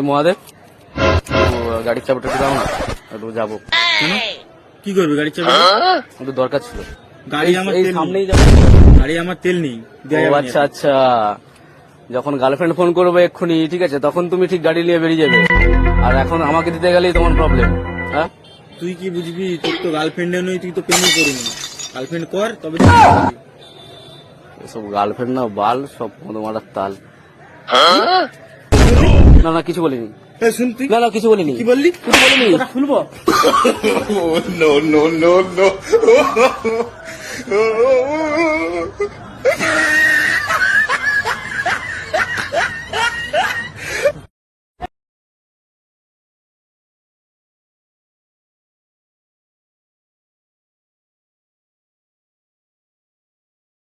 এই মহাদেব গাড়ির চাবিটা একটু দাও না একটু যাব। কি করবে গাড়ি চাবি? একটু দরকার ছিল। গাড়ি আমার তেল সামনেই যাব। গাড়ি আমার তেল নেই। দেয়া ও আচ্ছা আচ্ছা। যখন গার্লফ্রেন্ড ফোন করবে এক্ষুনি ঠিক আছে? তখন তুমি ঠিক গাড়ি নিয়ে বেরিয়ে যাবে। আর এখন আমাকে দিতে গেলেই তোমার প্রবলেম হ্যাঁ? তুই কি বুঝবি? তোর তো গার্লফ্রেন্ড নই তুই তো প্রেমই করিনি গার্লফ্রেন্ড কর তবে। এসব গার্লফ্রেন্ড না বাল সব তোমার তাল। না না কিছু বলিনি এই শুন তুই না না কিছু বলিনি কি বললি কিছু বলিনি ওটা খুলবো নো নো নো নো